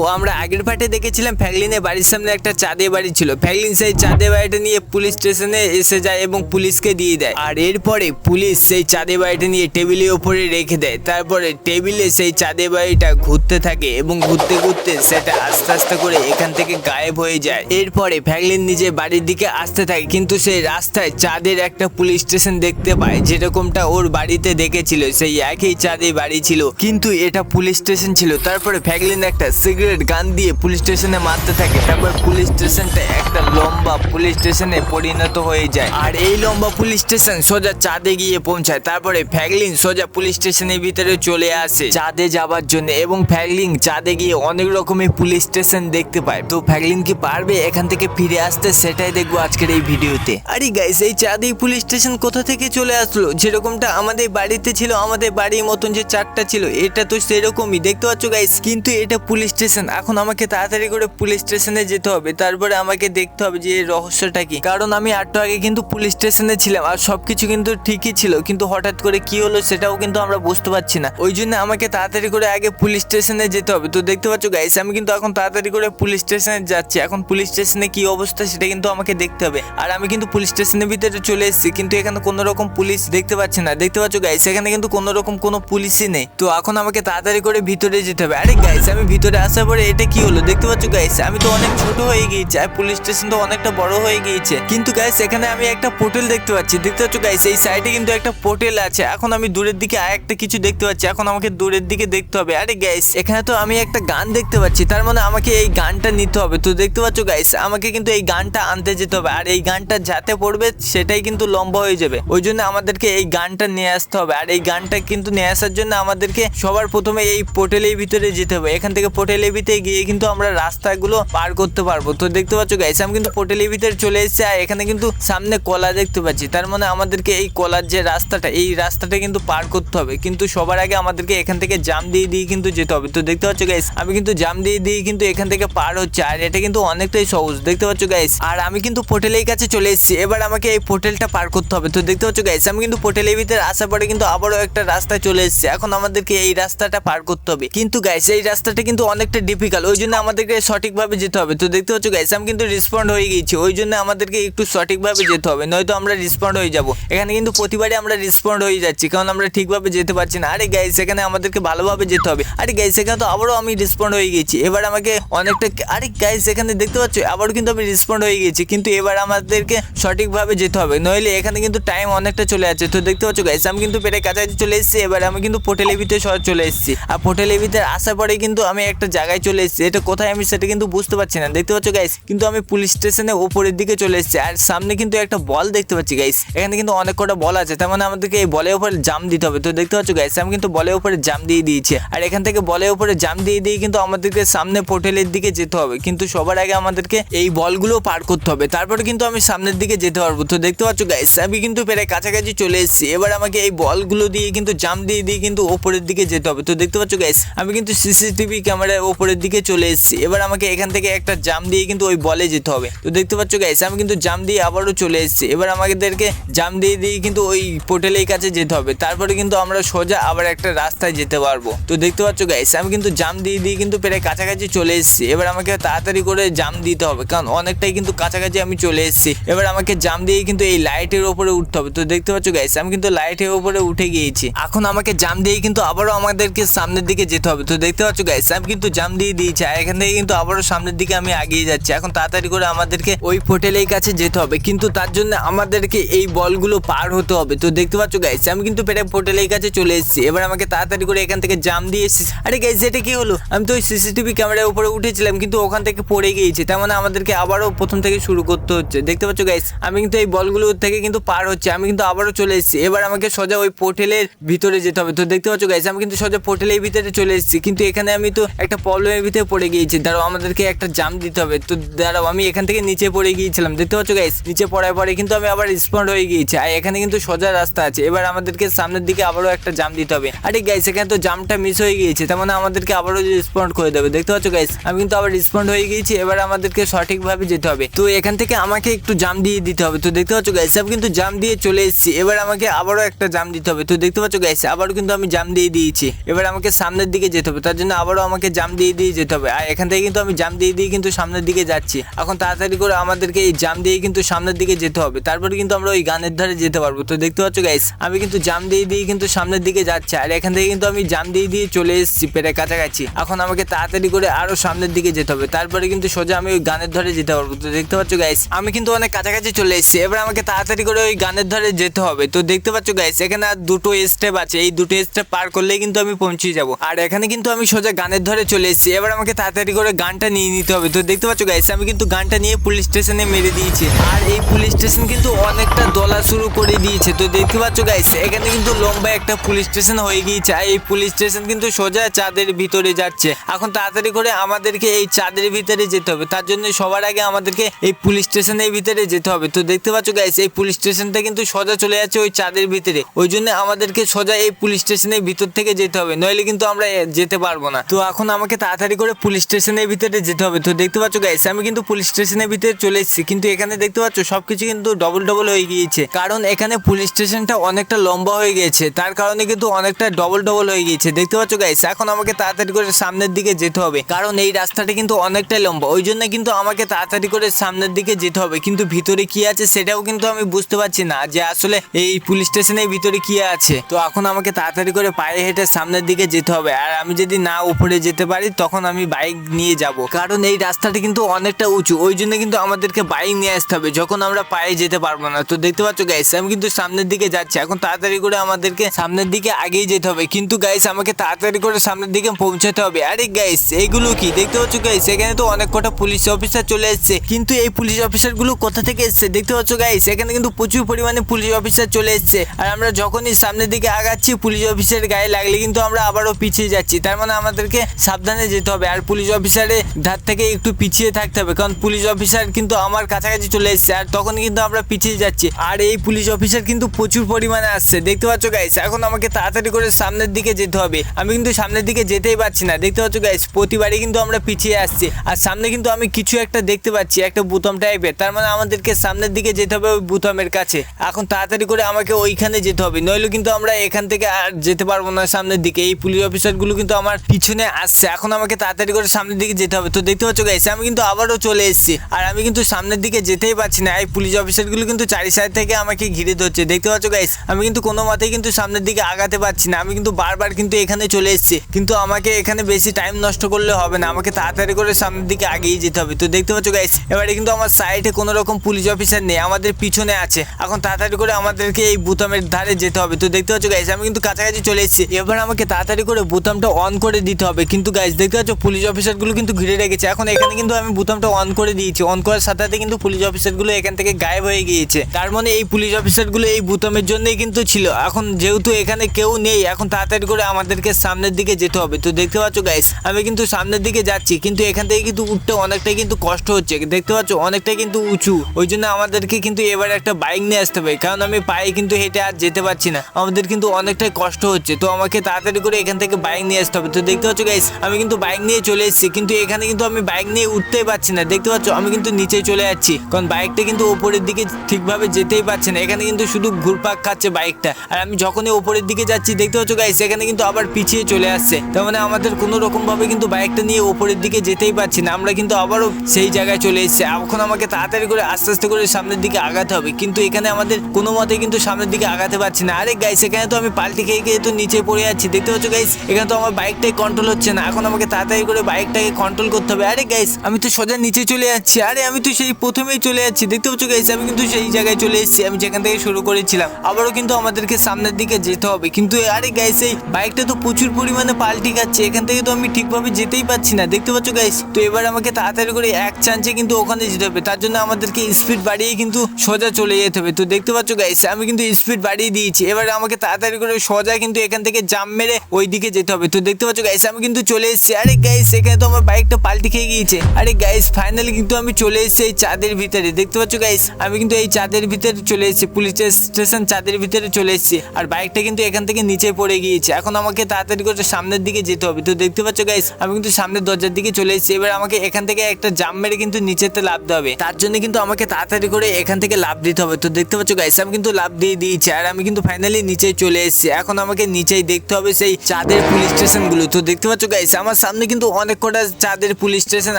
ও আমরা আগের পার্টে দেখেছিলাম ফ্যাগলিনের বাড়ির সামনে একটা চাঁদে বাড়ি ছিল। ফ্যাগলিন সেই চাঁদে বাড়িটা নিয়ে পুলিশ স্টেশনে এসে যায় এবং পুলিশকে দিয়ে দেয়। আর এরপরে পুলিশ সেই চাঁদে বাড়িটা নিয়ে টেবিলের ওপরে রেখে দেয়। তারপরে টেবিলে সেই চাঁদে বাড়িটা ঘুরতে থাকে এবং ঘুরতে ঘুরতে সেটা আস্তে আস্তে করে এখান থেকে গায়েব হয়ে যায়। এরপরে ফ্যাগলিন নিজে বাড়ির দিকে আসতে থাকে, কিন্তু সেই রাস্তায় চাঁদের একটা পুলিশ স্টেশন দেখতে পায়, যেরকমটা ওর বাড়িতে দেখেছিল। সেই একই চাঁদে বাড়ি ছিল, কিন্তু এটা পুলিশ স্টেশন ছিল। তারপরে ফ্যাগলিন একটা সিগারেট গান দিয়ে পুলিশ স্টেশনে মারতে থাকে, তারপর পুলিশ স্টেশনটা একটা লম্বা পুলিশ স্টেশনে পরিণত হয়ে যায়। আর এই লম্বা পুলিশ স্টেশন সোজা চাঁদে গিয়ে পৌঁছায়, তারপরে ফ্যাগলিন সোজা পুলিশ স্টেশনের ভিতরে চলে আসে চাঁদে যাবার জন্য এবং ফ্যাগলিন চাঁদে গিয়ে অনেক রকমের পুলিশ স্টেশন দেখতে পায়। তো ফ্যাগলিন কি পারবে? এখান থেকে ফিরে আসতে সেটাই দেখব আজকের এই ভিডিওতে। আরে গাইস এই চাঁদে পুলিশ স্টেশন কোথা থেকে চলে আসলো? যেরকমটা আমাদের বাড়িতে ছিল, আমাদের বাড়ির মতন যে চারটা ছিল, এটা তো সেরকমই। দেখতে পাচ্ছ গাইস কিন্তু এটা পুলিশ স্টেশন এখন আমাকে তাড়াতাড়ি করে পুলিশ স্টেশনে যেতে হবে। তারপরে আমাকে দেখতে হবে যে রহস্যটা কি। কারণ আমি একটু আগে কিন্তু পুলিশ স্টেশনে ছিলাম, আর সবকিছু কিন্তু ঠিকই ছিল, কিন্তু হঠাৎ করে কি হলো সেটাও কিন্তু আমরা বুঝতে পারছি না। ওই জন্য আমাকে তাড়াতাড়ি করে আগে পুলিশ স্টেশনে যেতে হবে। তো দেখতে পাচ্ছ গাইস আমি কিন্তু এখন তাড়াতাড়ি করে পুলিশ স্টেশনে যাচ্ছি। এখন পুলিশ স্টেশনে কি অবস্থা সেটা কিন্তু আমাকে দেখতে হবে। আর আমি কিন্তু পুলিশ স্টেশনের ভিতরে চলে এসেছি, কিন্তু এখানে কোনো রকম পুলিশ দেখতে পাচ্ছি না। দেখতে পাচ্ছ গাইস এখানে কিন্তু কোনো রকম কোনো পুলিশই নেই। তো এখন আমাকে তাড়াতাড়ি করে ভিতরে যেতে হবে। আরে গাইস আমি ভিতরে আসার পরে এটা কি হলো? দেখতে পাচ্ছ গাইস আমি তো অনেক ছোট হয়ে গিয়েছি আর পুলিশ স্টেশন তো অনেকটা বড় হয়ে গিয়েছে। কিন্তু গাইস এখানে আমি একটা পোর্টেল দেখতে পাচ্ছি। দেখতে পাচ্ছ গাইস এই সাইডে কিন্তু একটা পোর্টেল আছে। এখন আমি দূরের দিকে আর একটা কিছু দেখতে পাচ্ছি। এখন আমাকে দূরের দিকে দেখতে হবে। আরে গাইস এখানে তো আমি একটা গান দেখতে পাচ্ছি। তার মানে আমাকে এই গানটা নিতে হবে। তো দেখতে পাচ্ছ গাইস আমাকে কিন্তু এই গানটা আনতে যেতে হবে। আর এই গানটা যাতে পড়বে, সেটাই কিন্তু লম্বা হয়ে যাবে। ওই জন্য আমাদেরকে এই গানটা নিয়ে আসতে হবে। আর এই গানটা কিন্তু নিয়ে আসার জন্য আমাদেরকে সবার প্রথমে এই পোর্টেলের ভিতরে যেতে হবে। এখান থেকে পোর্টেলের ভিতরে গিয়ে কিন্তু আমরা রাস্তাগুলো পার করতে পারব। তো দেখতে পাচ্ছ গাইস আমি কিন্তু পোর্টেলের ভিতরে চলে এসেছি আর এখানে কিন্তু সামনে কলা দেখতে পাচ্ছি। তার মানে আমাদেরকে এই কলার যে রাস্তাটা, এই রাস্তাটা কিন্তু পার করতে হবে। কিন্তু সবার আগে আমাদেরকে এখান থেকে জাম দিয়ে দিয়ে কিন্তু যেতে হবে। তো দেখতে পাচ্ছ গাইস আমি কিন্তু জাম দিয়ে দিয়ে কিন্তু এখান থেকে পার হচ্ছে আর এটা কিন্তু অনেকটাই সহজ। দেখতে পাচ্ছ গাইস আর আমি কিন্তু পোর্টেলের কাছে চলে এসেছি। এবার আমাকে এই পোর্টেলটা পার করতে হবে। তো দেখতে পাচ্ছ গাইস আমি কিন্তু পোর্টেলের ভিতরে আসার পরে কিন্তু আবারও একটা রাস্তায় চলে এসেছি। এখন আমাদেরকে এই রাস্তাটা পার করতে হবে। কিন্তু গাইস এই রাস্তাটা কিন্তু অনেকটা ডিফিকাল্ট ওই জন্য আমাদেরকে সঠিকভাবে যেতে হবে। তো দেখতে পাচ্ছ গাইস আমি কিন্তু রেসপন্ড হয়ে গিয়েছি, ওই জন্য আমাদেরকে একটু সঠিকভাবে যেতে হবে, নয়তো আমরা রেসপন্ড হয়ে যাব। এখানে কিন্তু প্রতিবারই আমরা রেসপন্ড হয়ে যাচ্ছি, কারণ আমরা ঠিকভাবে যেতে পারছি না। আরে গাইস এখানে আমাদেরকে ভালোভাবে যেতে হবে। আরে গাইস এখানে তো আবারও আমি রেসপন্ড হয়ে গেছি এবার আমাকে অনেকটা আরে গাইস এখানে দেখতে পাচ্ছ, আবারও কিন্তু আমি রেসপন্ড হয়ে গেছি কিন্তু এবার আমাদেরকে সঠিকভাবে যেতে হবে। নইলে এখানে কিন্তু টাইম অনেকটা চলে আছে তো দেখতে পাচ্ছ গাইস আমি কিন্তু পেটে কাছাকাছি চলে এসেছি, এবার আমি কিন্তু পোর্টেলের ভিতরে সহজ চলে এসেছি। আর পোর্টেলের ভিতরে আসার পরে কিন্তু আমি একটা জায়গায় চলে এসেছি। এটা কোথায় আমি সেটা কিন্তু বুঝতে পারছি না। দেখতে পাচ্ছ গাইস কিন্তু আমি পুলিশ স্টেশনে ওপরের দিকে চলে এসেছি। আর সামনে কিন্তু একটা বল দেখতে পাচ্ছি গাইস এখানে কিন্তু অনেক কটা বল আছে। তার মানে আমাদেরকে এই বলের উপরে জাম দিতে হবে। তো দেখতে পাচ্ছ গাইস আমি কিন্তু বলের উপরে জাম দিয়ে দিয়েছি। আর এখান থেকে বলের উপরে জাম দিয়ে দিয়ে কিন্তু আমাদেরকে সামনে পোর্টেলের দিকে যেতে হবে। কিন্তু সবার আগে আমাদেরকে এই বলগুলো পার করতে হবে। তারপরে কিন্তু আমি সামনের দিকে যেতে পারব। তো দেখতে পাচ্ছ গাইস আমি কিন্তু প্রায় কাছাকাছি চলে এসেছি। এবার আমাকে এই বলগুলো দিয়ে কিন্তু জাম দিয়ে দিয়ে কিন্তু ওপরের দিকে যেতে হবে। তো দেখতে পাচ্ছ গাইস আমি কিন্তু সিসিটিভি ক্যামেরার ওপরের দিকে চলে এসেছি। এবার আমাকে এখান থেকে একটা জাম দিয়ে কিন্তু ওই বলে যেতে হবে। তো দেখতে পাচ্ছ গাইস আমি কিন্তু জাম দিয়ে আবারও চলে এসেছি। এবার আমাদেরকে জাম দিয়ে দিয়ে কিন্তু ওই পোর্টেলের কাছে যেতে হবে। তারপরে কিন্তু আমরা সোজা আবার একটা রাস্তায় যেতে পারব। তো দেখতে পাচ্ছ গাইস আমি কিন্তু জাম দিয়ে দিয়ে কিন্তু প্রায় কাছাকাছি চলে এসেছি। এবার আমাকে তাড়াতাড়ি করে জাম দিতে হবে, কারণ অনেকটাই কিন্তু কাছাকাছি আমি চলে এসেছি। এবার আমাকে জাম দিয়ে কিন্তু এই লাইটের ওপরে উঠতে হবে। তো দেখতে পাচ্ছ গাইস আমি কিন্তু লাইটের ওপরে উঠে গিয়েছি। এখন আমাকে জাম দিয়ে কিন্তু আবারও আমাদেরকে সামনের দিকে যেতে হবে। তো দেখতে পাচ্ছ গাইস আমি কিন্তু জাম দিয়ে দিয়েছি। আর এখান থেকে কিন্তু আবারও সামনের দিকে আমি এগিয়ে যাচ্ছি। এখন তাড়াতাড়ি করে আমাদেরকে ওই পোর্টেলের কাছে যেতে হবে। কিন্তু তার জন্য আমাদেরকে এই বলগুলো পার হতে হবে। তো দেখতে পাচ্ছ গাইস আমি কিন্তু পেটে পোর্টেলের কাছে চলে এসেছি। এবার আমাকে তাড়াতাড়ি করে এখান থেকে জাম দিয়ে এসেছি। আরে গাইস এটা কি হলো? আমি তো ওই সিসিটিভি ক্যামেরার উপরে উঠেছিলাম, কিন্তু ওখান থেকে পড়ে গিয়েছি। তার মানে আমাদেরকে আবারও প্রথম থেকে শুরু করতে হচ্ছে। দেখতে পাচ্ছ গাইস আমি কিন্তু এই বলগুলো থেকে কিন্তু পার হচ্ছে। আমি কিন্তু আবারও চলে এসেছি। এবার আমাকে সোজা ওই পোর্টেলের ভিতরে যেতে হবে। তো দেখতে পাচ্ছ গাইস আমি কিন্তু সোজা পোর্টেলের ভিতরে চলে এসেছি। কিন্তু এখানে আমি তো একটা প্রবলেমের ভিতরে পড়ে গিয়েছি। দাঁড়াও, আমাদেরকে একটা জাম দিতে হবে। তো দাঁড়াও, আমি এখান থেকে নিচে পড়ে গিয়েছিলাম। দেখতে পাচ্ছ গাইস নিচে পড়ার পরে কিন্তু আমি আবার রেসপন্ড হয়ে গিয়েছি। আর এখানে কিন্তু সোজা রাস্তা আছে। এবার আমাদেরকে সামনের দিকে আবারও একটা জাম দিতে হবে। আরে গাইস এখানে তো জামটা মিস হয়ে গিয়েছে। তার মানে আমাদেরকে আবারও রেসপন্ড করে দেবে। দেখতে পাচ্ছ গাইস আমি কিন্তু আবার রেসপন্ড হয়ে গিয়েছি। এবার আমাদেরকে সঠিকভাবে যেতে হবে। তো এখান থেকে আমাকে একটু জাম দিয়ে দিতে হবে। তো দেখতে পাচ্ছ গাইস আমি কিন্তু জাম দিয়ে চলে এসেছি। এবার আমাকে আবারও একটা জাম দিতে হবে। তো দেখতে পাচ্ছ গাইস আবারও কিন্তু আমি জাম দিয়ে দিয়েছি। এবার আমাকে সামনের দিকে যেতে হবে। তার জন্য আবারও আমাকে জাম দিয়ে দিয়ে দিয়ে যেতে হবে। আর এখান থেকে কিন্তু আমি জাম দিয়ে দিয়ে কিন্তু সামনের দিকে যাচ্ছি। এখন তাড়াতাড়ি করে আমাদেরকে এই জাম দিয়ে কিন্তু সামনের দিকে যেতে হবে। তারপরে কিন্তু আমরা ওই গানের ধারে যেতে পারব। তো দেখতে পাচ্ছ গাইস আমি কিন্তু জাম দিয়ে দিয়ে কিন্তু সামনের দিকে যাচ্ছি। আর এখান থেকে কিন্তু আমি জাম দিয়ে দিয়ে চলে এসেছি প্রায় কাছাকাছি। এখন আমাকে তাড়াতাড়ি করে আরও সামনের দিকে যেতে হবে। তারপরে কিন্তু সোজা আমি ওই গানের ধরে যেতে পারব। তো দেখতে পাচ্ছ গাইস আমি কিন্তু অনেক কাছাকাছি চলে এসেছি। এবার আমাকে তাড়াতাড়ি করে ওই গানের ধরে যেতে হবে। তো দেখতে পাচ্ছ গাইস এখানে আর দুটো স্টেপ আছে। এই দুটো স্টেপ পার করলেই কিন্তু আমি পৌঁছে যাব। আর এখানে কিন্তু আমি সোজা গানের ধরে চলে এসেছি এবার আমাকে তাড়াতাড়ি করে গানটা নিয়ে নিতে হবে। তো দেখতে পাচ্ছ গাইস আমি কিন্তু গানটা নিয়ে পুলিশ স্টেশনে মেরে দিয়েছি। আর এই পুলিশ স্টেশন কিন্তু অনেকটা দলা শুরু করে দিয়েছে। তো দেখতে পাচ্ছ গাইস এখানে কিন্তু লম্বা একটা পুলিশ স্টেশন হয়ে গিয়েছে। আর এই পুলিশ স্টেশন কিন্তু সোজা চাঁদের ভিতরে যাচ্ছে। এখন তাড়াতাড়ি করে আমাদেরকে এই চাঁদের ভিতরে যেতে হবে। তার জন্য সবার আগে আমাদেরকে এই পুলিশ স্টেশনের ভিতরে যেতে হবে। তো দেখতে পাচ্ছ গাইস এই পুলিশ স্টেশনটা কিন্তু সোজা চলে যাচ্ছে ওই চাঁদের ভিতরে। ওই জন্য আমাদেরকে সোজা এই পুলিশ স্টেশনের ভিতর থেকে যেতে হবে। নইলে কিন্তু আমরা যেতে পারব না। তো এখন আমাকে তাড়াতাড়ি করে পুলিশ স্টেশনের ভিতরে যেতে হবে। তো দেখতে পাচ্ছ গাইস আমি কিন্তু পুলিশ স্টেশনের ভিতরে চলে এসেছি। কিন্তু এখানে দেখতে পাচ্ছ সবকিছু কিন্তু ডবল ডবল হয়ে গিয়েছে। কারণ এখানে পুলিশ স্টেশনটা অনেকটা লম্বা হয়ে গিয়েছে। তার কারণে কিন্তু অনেকটা ডবল ডবল হয়ে গিয়েছে। দেখতে পাচ্ছ গাইস এখন আমাকে তাড়াতাড়ি করে সামনের দিকে যেতে হবে। কারণ এই রাস্তাটা কিন্তু অনেকটাই লম্বা। ওই জন্য কিন্তু আমাকে তাড়াতাড়ি করে সামনের দিকে যেতে হবে। কিন্তু ভিতরে কি আছে সেটাও কিন্তু আমি বুঝতে পারছি না যে আসলে এই পুলিশ স্টেশনের ভিতরে কি আছে। তো এখন আমাকে তাড়াতাড়ি করে পায়ে হেঁটে সামনের দিকে যেতে হবে। আর আমি যদি না উপরে যেতে পারি তখন আমি বাইক নিয়ে যাব। কারণ এই রাস্তাটা কিন্তু অনেকটা উঁচু, ওই জন্য কিন্তু আমাদেরকে বাইক নিয়ে আসতে হবে। যখন আমরা পায়ে যেতে পারব না, তো দেখতে পাচ্ছ গাইস আমি কিন্তু সামনের দিকে যাচ্ছি। এখন তাড়াতাড়ি করে আমাদেরকে সামনের দিকে আগেই যেতে হবে। কিন্তু গাইস আমাকে তাড়াতাড়ি করে সামনের দিকে পৌঁছাতে হবে। আরে গাইস এইগুলো কি? দেখতে পাচ্ছ গাইস এখানে তো অনেক কটা পুলিশ অফিসার চলে এসেছে। কিন্তু এই পুলিশ অফিসারগুলো কোথা থেকে এসেছে? দেখতে পাচ্ছ গাইস এখানে কিন্তু প্রচুর পরিমাণে পুলিশ অফিসার চলে এসেছে। আর আমরা যখনই সামনের দিকে আগাচ্ছি পুলিশ অফিসারের গায়ে লাগলে কিন্তু আমরা আবারও পিছিয়ে যাচ্ছি। তার মানে আমাদেরকে সাবধানে যেতে হবে আর পুলিশ অফিসারের ধার থেকে একটু পিছিয়ে থাকতে হবে। কারণ পুলিশ অফিসার কিন্তু আমার কাছাকাছি চলে এসেছে আর তখন কিন্তু আমরা পিছিয়ে যাচ্ছি। আর এই পুলিশ অফিসার কিন্তু প্রচুর পরিমাণে আসছে। দেখতে পাচ্ছ গাইস এখন আমাকে তাড়াতাড়ি করে সামনের দিকে যেতে হবে। আমি কিন্তু সামনের দিকে যেতেই পারছি না। দেখতে পাচ্ছ গাইস প্রতিবারই কিন্তু আমরা পিছিয়ে আসছি। আর সামনে কিন্তু আমি কিছু একটা দেখতে পাচ্ছি, একটা বুতম টাইপের তার মানে আমাদেরকে সামনের দিকে যেতে হবে ওই বুতমের কাছে। এখন তাড়াতাড়ি করে আমাকে ওইখানে যেতে হবে। নইলে কিন্তু আমরা এখান থেকে আর যেতে পারব না সামনের দিকে। এই পুলিশ অফিসারগুলো কিন্তু আমার পিছনে আসছে। এখন আমাকে তাড়াতাড়ি করে সামনের দিকে যেতে হবে। তো দেখতে পাচ্ছ গাইস আমি কিন্তু আবারও চলে এসেছি। আর আমি কিন্তু সামনের দিকে যেতেই পারছি না। এই পুলিশ অফিসারগুলো কিন্তু চারি সাইড থেকে আমাকে ঘিরে ধরছে। দেখতে পাচ্ছ গাইস আমি কিন্তু কোনো মতেই কিন্তু সামনের দিকে আগাতে পারছি না। আমি কিন্তু বারবার কিন্তু এখানে চলে এসেছি। কিন্তু আমাকে এখানে বেশি টাইম নষ্ট করলে হবে না। আমাকে তাড়াতাড়ি করে সামনের দিকে আগিয়ে যেতে হবে। তো দেখতে পাচ্ছ গাইস এবারে কিন্তু আমার সাইডে কোনো রকম পুলিশ অফিসার নেই। আমাদের পিছনে আছে। এখন তাড়াতাড়ি করে আমাদেরকে এই বুতামের ধারে যেতে হবে। তো দেখতে পাচ্ছ গাইস আমি কিন্তু কাছাকাছি চলে এসেছি। এবার আমাকে তাড়াতাড়ি করে বুতামটা অন করে দিতে হবে। কিন্তু গাইস দেখতে পাচ্ছ পুলিশ অফিসারগুলো কিন্তু ঘিরে রেখেছে। এখন এখানে কিন্তু আমি বুতামটা অন করে দিয়েছি। অন করার সাথে সাথে কিন্তু পুলিশ অফিসারগুলো এখান থেকে গায়েব হয়ে গিয়েছে। তার মানে এই পুলিশ অফিসারগুলো এই বুতামের জন্যই কিন্তু ছিল। এখন যেহেতু এখানে কেউ নেই, এখন তাড়াতাড়ি করে আমাদেরকে সামনের দিকে যেতে হবে। তো দেখতে পাচ্ছ গাইস আমি কিন্তু সামনের দিকে যাচ্ছি, কিন্তু এখান থেকে কিন্তু উঠতে অনেকটাই কিন্তু কষ্ট হচ্ছে। দেখতে পাচ্ছ, অনেকটাই কিন্তু উঁচু। ওই জন্য আমাদেরকে কিন্তু এবার একটা বাইক নিয়ে আসতে হবে, কারণ আমি পায়ে কিন্তু হেঁটে আর যেতে পারছি না। আমাদের কিন্তু অনেকটাই কষ্ট হচ্ছে। তো আমাকে তাড়াতাড়ি করে এখান থেকে বাইক নিয়ে আসতে হবে। তো দেখতে পাচ্ছ গাইস আমি কিন্তু বাইক নিয়ে চলে এসেছি, কিন্তু এখানে কিন্তু আমি বাইক নিয়ে উঠতেই পারছি না। দেখতে পাচ্ছ, আমি কিন্তু নিচে চলে যাচ্ছি। কারণ বাইকটা কিন্তু ওপরের দিকে ঠিকভাবে যেতেই পারছে না। এখানে কিন্তু শুধু ঘুরপাক খাচ্ছে বাইকটা আর আমি যখনই ওপরের দিকে যাচ্ছি, দেখতে পাচ্ছ গাইস এখানে কিন্তু আবার পিছিয়ে চলে আসছে। তার মানে আমাদের কোনো রকম ভাবে কিন্তু বাইকটা নিয়ে ওপরের দিকে যেতেই পারছি না। আমরা কিন্তু আবারও সেই জায়গায় চলে এসেছি। এখন আমাকে তাড়াতাড়ি করে আস্তে আস্তে করে সামনের দিকে আগাতে হবে। কিন্তু এখানে আমাদের কোনো মতে কিন্তু সামনের দিকে আগাতে পারছি না। আরে গাইস এখানে তো আমি পাল্টি খেয়ে খেয়ে তো নিচে পড়ে যাচ্ছি। দেখতে পাচ্ছ গাইস এখানে তো আমার বাইকটাই কন্ট্রোল হচ্ছে না। এখন আমাকে তাড়াতাড়ি করে বাইকটাকে কন্ট্রোল করতে হবে। আরে গাইস আমি তো সোজা নিচে চলে যাচ্ছি। আরে আমি তো সেই প্রথমেই চলে যাচ্ছি। দেখতে পাচ্ছ গাইস আমি কিন্তু সেই জায়গায় চলে এসেছি। আমি যেখান থেকে শুরু করেছিলাম। আবারও কিন্তু আমাদেরকে সামনের দিকে যেতে হবে। কিন্তু আরে গাইস এই বাইকটা তো প্রচুর পরিমাণে পাল্টি খাচ্ছে। এখান থেকে তো আমি ঠিকভাবে যেতেই পাচ্ছি না। দেখতে পাচ্ছ গাইস তো এবার আমাকে তাড়াতাড়ি করে এক চান্সে কিন্তু ওখানে যেতে হবে। তার জন্য আমাদেরকে স্পিড বাড়িয়ে কিন্তু সোজা চলে যেতে হবে। তো দেখতে পাচ্ছ গাইস আমি কিন্তু স্পিড বাড়িয়ে দিয়েছি। এবার আমাকে তাড়াতাড়ি করে সোজা কিন্তু এখান থেকে জাম মেরে ওই দিকে যেতে হবে। তো দেখতে পাচ্ছ গাইস আমি কিন্তু চলে এসেছি আরে গাইস এখানে তো আমার বাইকটা পাল্টি খেয়ে গিয়েছে। আরে গাইস ফাইনালি কিন্তু আমি চলে এসেছি এই চাঁদের ভিতরে। দেখতে পাচ্ছ গাইস আমি কিন্তু এই চাঁদের ভিতরে চলে এসেছি। পুলিশ স্টেশন চাঁদের ভিতরে চলে এসেছি। আর বাইকটা কিন্তু এখান থেকে নিচে পড়ে গিয়েছে। এখন আমাকে তাড়াতাড়ি করে সামনের দিকে যেতে হবে। তো দেখতে পাচ্ছ গাইস আমি কিন্তু সামনের দরজার দিকে চলে এসেছি। এবার আমাকে এখান থেকে একটা জাম মেরে কিন্তু নিচেতে লাভ হবে। তার জন্য কিন্তু আমাকে তাড়াতাড়ি করে এখান থেকে লাভ দিতে হবে। তো দেখতে পাচ্ছ গাইস আমি কিন্তু লাভ দিয়ে দিয়েছি। আর আমি কিন্তু ফাইনালি নিচে চলে এসেছি। এখন আমাকে নিচেই দেখতে হবে সেই চাঁদের পুলিশ স্টেশনগুলো তো দেখতে পাচ্ছ গাইস আমার আমার সামনে কিন্তু অনেক কটা চাঁদের পুলিশ স্টেশন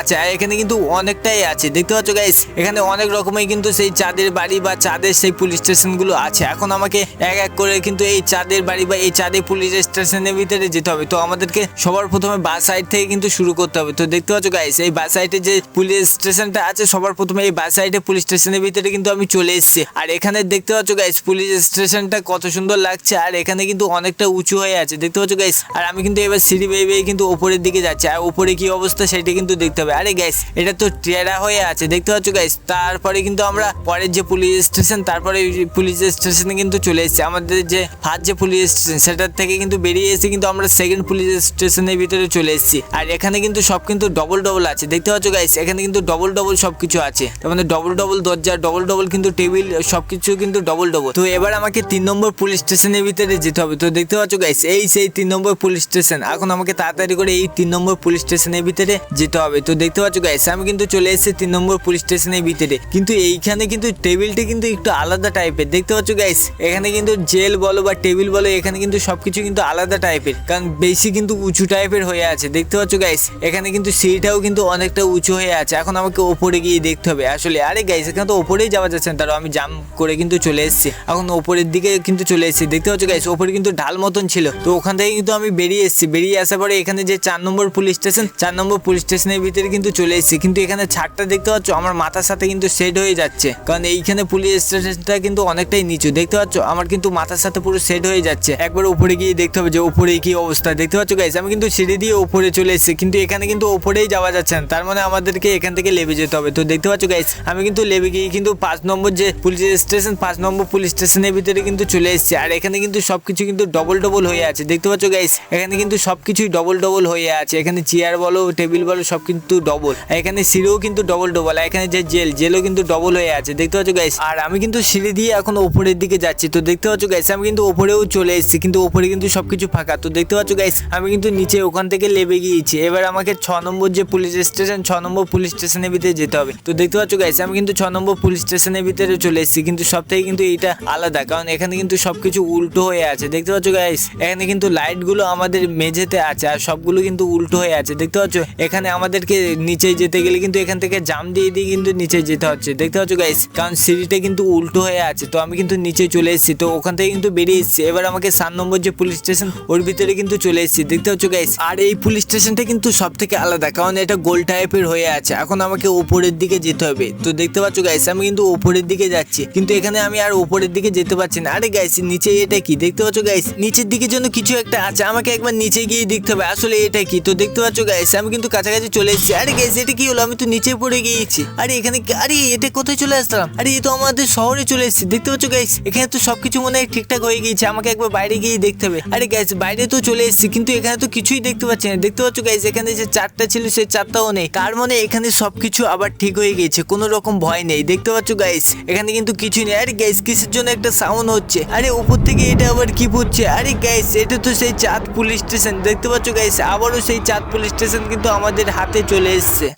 আছে, আর এখানে কিন্তু অনেকটাই আছে। দেখতে পাচ্ছ গাইস এখানে অনেক রকমের কিন্তু সেই চাঁদের বাড়ি বা চাঁদের সেই পুলিশ স্টেশনগুলো আছে। এখন আমাকে এক এক করে কিন্তু এই চাঁদের বাড়ি বা এই চাঁদের পুলিশ স্টেশনের ভিতরে যেতে হবে। তো আমাদেরকে সবার প্রথমে বাস সাইড থেকে কিন্তু শুরু করতে হবে। তো দেখতে পাচ্ছ গাইস এই বাস সাইডে যে পুলিশ স্টেশনটা আছে, সবার প্রথমে এই বাস সাইডে পুলিশ স্টেশনের ভিতরে কিন্তু আমি চলে এসেছি। আর এখানে দেখতে পাচ্ছ গাইস পুলিশ স্টেশনটা কত সুন্দর লাগছে, আর এখানে কিন্তু অনেকটা উঁচু হয়ে আছে। দেখতে পাচ্ছ গাইস আর আমি কিন্তু এবার সিঁড়ি বেয়ে বেয়ে কিন্তু ওপরের দিকে যাচ্ছে, আর উপরে কি অবস্থা সেটা কিন্তু দেখতে হবে। আরে গাইস এটা তো টেরা হয়ে আছে, দেখতে পাচ্ছ গাইস তারপরে কিন্তু আমরা পরের যে পুলিশ স্টেশন তারপরে পুলিশ স্টেশনে কিন্তু চলে এসেছি। আমাদের যে ফার্স্ট যে পুলিশ স্টেশন সেটার থেকে কিন্তু বেরিয়ে এসে কিন্তু আমরা সেকেন্ড পুলিশ স্টেশনের ভিতরে চলে এসেছি। আর এখানে কিন্তু সব কিন্তু ডবল ডবল আছে। দেখতে পাচ্ছ গাইস এখানে কিন্তু ডবল ডবল সব কিছু আছে। তার মানে ডবল ডবল দরজা ডবল ডবল কিন্তু টেবিল সব কিছু কিন্তু ডবল ডবল তো এবার আমাকে তিন নম্বর পুলিশ স্টেশনের ভিতরে যেতে হবে। তো দেখতে পাচ্ছ গাইস এই সেই তিন নম্বর পুলিশ স্টেশন এখন আমাকে তাড়াতাড়ি করে এই তিন নম্বর পুলিশ স্টেশনের ভিতরে যেতে হবে। তো দেখতে পাচ্ছ গাইস আমি কিন্তু চলে এসেছি তিন নম্বর পুলিশ স্টেশনের ভিতরে। কিন্তু এইখানে কিন্তু টেবিলটা কিন্তু একটু আলাদা টাইপের। দেখতে পাচ্ছ গাইস এখানে কিন্তু জেল বলো বা টেবিল বলো, এখানে কিন্তু সবকিছু কিন্তু আলাদা টাইপের। কারণ বেশি কিন্তু উঁচু টাইপের হয়ে আছে। দেখতে পাচ্ছ গাইস এখানে কিন্তু সিঁড়িটাও কিন্তু অনেকটা উঁচু হয়ে আছে। এখন আমাকে ওপরে গিয়ে দেখতে হবে। আসলে, আরে গাইস এখানে তো ওপরেই যাওয়া যাচ্ছে না। তারও আমি জাম করে কিন্তু চলে এসেছি। এখন ওপরের দিকে কিন্তু চলে এসেছি। দেখতে পাচ্ছ গাইস ওপরে কিন্তু ঢাল মতন ছিল। তো ওখান থেকে কিন্তু আমি বেরিয়ে এসেছি। বেরিয়ে আসার পরে এখানে যে চার নম্বর পুলিশ স্টেশন, চার নম্বর পুলিশ স্টেশনের ভিতরে কিন্তু চলে এসেছি। কিন্তু এখানে ছাদটা দেখতে পাচ্ছ, আমার মাথার সাথে কিন্তু সেট হয়ে যাচ্ছে। কারণ এইখানে পুলিশ স্টেশনটা কিন্তু অনেকটাই নিচু। দেখতে পাচ্ছ, আমার কিন্তু মাথার সাথে পুরো সেট হয়ে যাচ্ছে। একবার উপরে গিয়ে দেখতে হবে যে উপরে কি অবস্থা। দেখতে পাচ্ছ গাইস আমি কিন্তু সিঁড়ি দিয়ে উপরে চলে এসেছি, কিন্তু এখানে কিন্তু উপরেই যাওয়া যাচ্ছে না। তার মানে আমাদেরকে এখান থেকে লেবে যেতে হবে। তো দেখতে পাচ্ছ গাইস আমি কিন্তু লেবে গিয়ে কিন্তু পাঁচ নম্বর যে পুলিশ স্টেশন, পাঁচ নম্বর পুলিশ স্টেশনের ভিতরে কিন্তু চলে এসেছি। আর এখানে কিন্তু সবকিছু কিন্তু ডবল ডবল হয়ে আছে। দেখতে পাচ্ছ গাইস এখানে কিন্তু সবকিছুই ডবল ডবল হয়ে আছে। এখানে চেয়ার বলো টেবিল বলো, সব কিন্তু ডবল এখানে সিঁড়িও কিন্তু ডবল ডবল আর এখানে যে জেল জেলও কিন্তু ডবল হয়ে আছে। দেখতে পাচ্ছ গাইস আর আমি কিন্তু সিঁড়ি দিয়ে এখন ওপরের দিকে যাচ্ছি। তো দেখতে পাচ্ছ গাইস আমি কিন্তু ওপরেও চলে এসেছি, কিন্তু ওপরে কিন্তু সবকিছু ফাঁকা। তো দেখতে পাচ্ছ গাইস আমি কিন্তু নিচে ওখান থেকে লেবে গিয়েছি। এবার আমাকে ছ নম্বর যে পুলিশ স্টেশন ছ নম্বর পুলিশ স্টেশনের ভিতরে যেতে হবে। তো দেখতে পাচ্ছ গাইস আমি কিন্তু ছ নম্বর পুলিশ স্টেশনের ভিতরে চলে এসেছি, কিন্তু সব থেকে কিন্তু এইটা আলাদা, কারণ এখানে কিন্তু সবকিছু উল্টো হয়ে আছে। দেখতে পাচ্ছ গাইস এখানে কিন্তু লাইটগুলো আমাদের মেঝেতে আছে, আর সবগুলো কিন্তু উল্টো হয়ে আছে, দেখতে পাচ্ছ? এখানে আমাদেরকে নিচে যেতে গেলে কিন্তু এখান থেকে জাম দিয়ে দিয়ে কিন্তু নিচে যেতে হচ্ছে। দেখতে পাচ্ছ গাইস কারণ সিঁড়িটা কিন্তু উল্টো হয়ে আছে, তো আমি কিন্তু নিচে চলে এসেছি, তো ওখান থেকে কিন্তু বেরিয়ে এসেছি। এবার আমাকে সাত নম্বর যে পুলিশ স্টেশন ওর ভিতরে কিন্তু চলে এসেছি। দেখতে পাচ্ছ গাইস আর এই পুলিশ স্টেশনটা কিন্তু সব থেকে আলাদা, কারণ এটা গোল টাইপের হয়ে আছে। এখন আমাকে উপরের দিকে যেতে হবে। তো দেখতে পাচ্ছ গাইস আমি কিন্তু উপরের দিকে যাচ্ছি, কিন্তু এখানে আমি আর উপরের দিকে যেতে পারছি না। আরে গাইস নিচে এটা কি? দেখতে পাচ্ছ গাইস নিচের দিকে জন্য কিছু একটা আছে, আমাকে একবার নিচে গিয়ে দেখতে হবে। আসলে এটা কি তো দেখতে পাচ্ছ গাইস আমি কিন্তু কাছাকাছি চলে এসেছি। আরে গাইস এটা কি হলো? আমি তো নিচে পড়ে গিয়েছি। আরে, এখানে আরে, এটা কোথায় চলে আসলাম? আরে, এ তো আমাদের শহরে চলে এসেছি। দেখতে পাচ্ছ গাইস এখানে তো সবকিছু মনে হয় ঠিকঠাক হয়ে গিয়েছে। আমাকে একবার বাইরে গিয়ে দেখতে হবে। আরে গাইস বাইরে তো চলে এসেছি, কিন্তু এখানে তো কিছুই দেখতে পাচ্ছি না। দেখতে পাচ্ছ গাইস এখানে যে চারটা ছিল, সেই চারটাও নেই। তার মানে এখানে সবকিছু আবার ঠিক হয়ে গিয়েছে। কোনো রকম ভয় নেই। দেখতে পাচ্ছ গাইস এখানে কিন্তু কিছুই নেই। আরে গাইস কিসের জন্য একটা সাউন্ড হচ্ছে? আরে, উপর থেকে এটা আবার কি পড়ছে? আরে গাইস এটা তো সেই চাঁদ পুলিশ স্টেশন দেখতে পাচ্ছ গাইস আবারও সেই চাঁদ পুলিশ স্টেশন কিন্তু আমাদের হাতে চলে এসেছে।